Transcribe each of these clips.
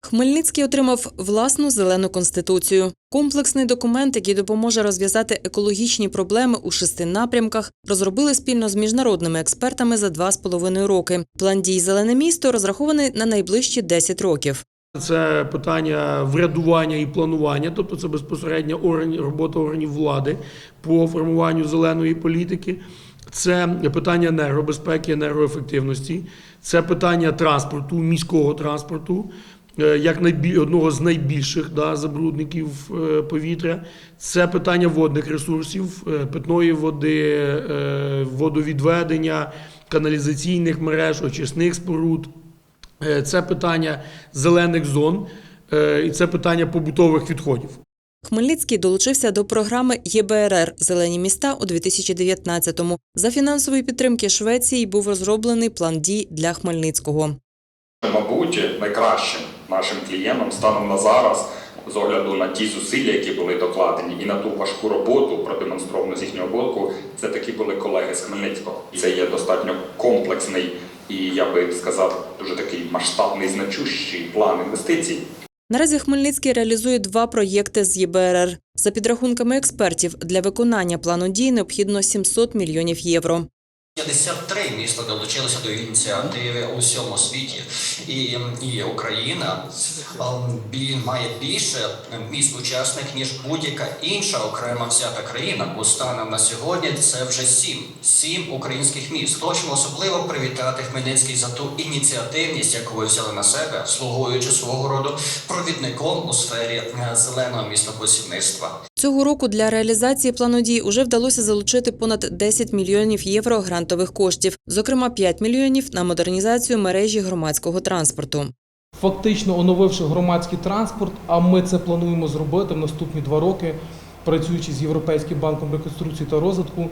Хмельницький отримав власну зелену конституцію. Комплексний документ, який допоможе розв'язати екологічні проблеми у шести напрямках, розробили спільно з міжнародними експертами за два з половиною роки. План дій зелене місто розрахований на найближчі 10 років. Це питання врядування і планування, тобто це безпосередньо орган- робота органів влади по формуванню зеленої політики. Це питання енергобезпеки, енергоефективності, це питання транспорту, міського транспорту, як найбіль, одного з найбільших да, забрудників е, повітря. Це питання водних ресурсів, е, питної води, е, водовідведення, каналізаційних мереж, очисних споруд. Е, Це питання зелених зон е, і це питання побутових відходів. Хмельницький долучився до програми ЄБРР Зелені міста у 2019-му. За фінансової підтримки Швеції був розроблений план дій для Хмельницького. Мабуть, найкращим нашим клієнтам станом на зараз, з огляду на ті зусилля, які були докладені, і на ту важку роботу, продемонстровану з їхнього боку, це такі були колеги з Хмельницького. Це є достатньо комплексний і я би сказав, дуже такий масштабний, значущий план інвестицій. Наразі Хмельницький реалізує два проєкти з ЄБРР. За підрахунками експертів, для виконання плану дій необхідно 700 мільйонів євро. 53 міста долучилися до ініціативи у всьому світі, і, і Україна має більше міст учасник ніж будь-яка інша окрема взята країна. Бо станом на сьогодні це вже сім сім українських міст. Хочемо особливо привітати Хмельницький за ту ініціативність, яку ви взяли на себе, слугуючи свого роду провідником у сфері е, зеленого містобудівництва. Цього року для реалізації плану дій уже вдалося залучити понад 10 мільйонів євро грантових коштів, зокрема 5 мільйонів на модернізацію мережі громадського транспорту. фактично оновивши громадський транспорт, а ми це плануємо зробити в наступні два роки, працюючи з Європейським банком реконструкції та розвитку.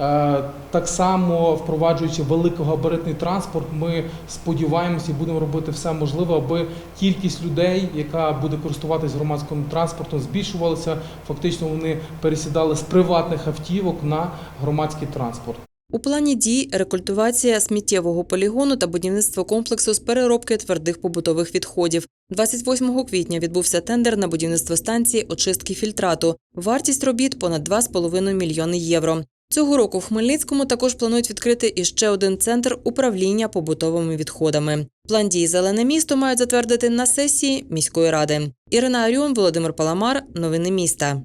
Е, Так само впроваджуючи великогабаритний транспорт, ми сподіваємося і будемо робити все можливе, аби кількість людей, яка буде користуватись громадським транспортом, збільшувалася. Фактично вони пересідали з приватних автівок на громадський транспорт. У плані дій рекультивація сміттєвого полігону та будівництво комплексу з переробки твердих побутових відходів. 28 квітня відбувся тендер на будівництво станції очистки фільтрату. Вартість робіт понад 2,5 мільйони євро. Цього року в Хмельницькому також планують відкрити іще один центр управління побутовими відходами. План дій зелене місто мають затвердити на сесії міської ради. Ірина Аріон, Володимир Паламар. Новини міста.